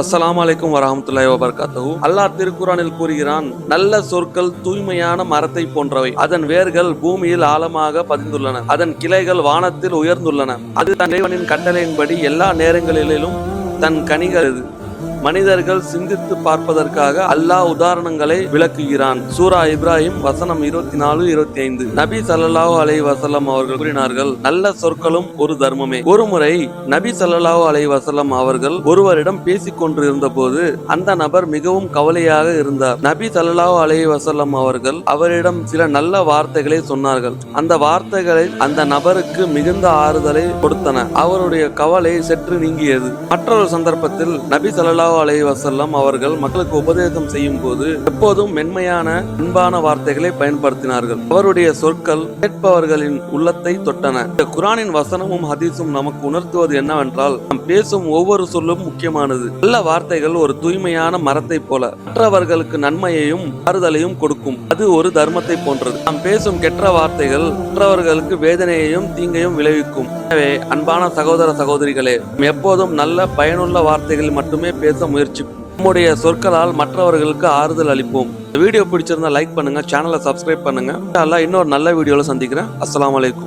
அஸ்லாம் அலைக்கும் வரமத்துல்லாய் வபரகாத்துஹு. அல்லாஹ் திருக்குறானில் கூறுகிறான் நல்ல சொற்கள் தூய்மையான மரத்தை போன்றவை. அதன் வேர்கள் பூமியில் ஆழமாக பதிந்துள்ளன. அதன் கிளைகள் வானத்தில் உயர்ந்துள்ளன. அது தன் இறைவனின் கட்டளையின்படி எல்லா நேரங்களிலும் தன் கனிகள் இது. மனிதர்கள் சிந்தித்து பார்ப்பதற்காக அல்லாஹ் உதாரணங்களை விளக்குகிறான். சூரா இப்ராஹிம் வசனம் இருபத்தி நாலு இருபத்தி ஐந்து நபி சல்லாஹூ அலை வசலம் அவர்கள் கூறினார்கள் நல்ல சொற்களும் ஒரு தர்மமே. ஒருமுறை நபி ஸல்லல்லாஹு அலை வசலம் அவர்கள் ஒருவரிடம் பேசிக் கொண்டிருந்த போது அந்த நபர் மிகவும் கவலையாக இருந்தார். நபி சல்லாஹூ அலை வசலம் அவர்கள் அவரிடம் சில நல்ல வார்த்தைகளை சொன்னார்கள். அந்த வார்த்தைகளை அந்த நபருக்கு மிகுந்த ஆறுதலை கொடுத்தன. அவருடைய கவலை சற்று நீங்கியது. மற்றொரு சந்தர்ப்பத்தில் நபி ஸல்லல்லாஹு அலைஹி வசல்லம் அவர்கள் மக்களுக்கு உபதேசம் செய்யும் போது எப்போதும் மென்மையான அன்பான வார்த்தைகளை பயன்படுத்தினார்கள். அவருடைய சொற்கள் கேட்பவர்களின் உள்ளத்தை தொட்டன. இந்த குரானின் வசனமும் ஹதீஸும் நமக்கு உணர்த்துவது என்னவென்றால் நாம் பேசும் ஒவ்வொரு சொல்லும் முக்கியமானது. நல்ல வார்த்தைகள் ஒரு தூய்மையான மரத்தை போல மற்றவர்களுக்கு நன்மையையும் ஆறுதலையும் கொடுக்கும். அது ஒரு தர்மத்தை போன்றது. நாம் பேசும் கெட்ட வார்த்தைகள் மற்றவர்களுக்கு வேதனையையும் தீங்கையும் விளைவிக்கும். எனவே அன்பான சகோதர சகோதரிகளே எப்போதும் நல்ல பயனுள்ள வார்த்தைகள் மட்டுமே பேச முயற்சிப்போம் நம்முடைய சொற்களால் மற்றவர்களுக்கு ஆறுதல் அளிப்போம். வீடியோ பிடிச்சிருந்தா லைக் பண்ணுங்க சேனலை சப்ஸ்கிரைப் பண்ணுங்க. நல்லா இன்னொரு நல்ல வீடியோவில் சந்திக்கிறேன். அஸ்லாம் வலைக்கும்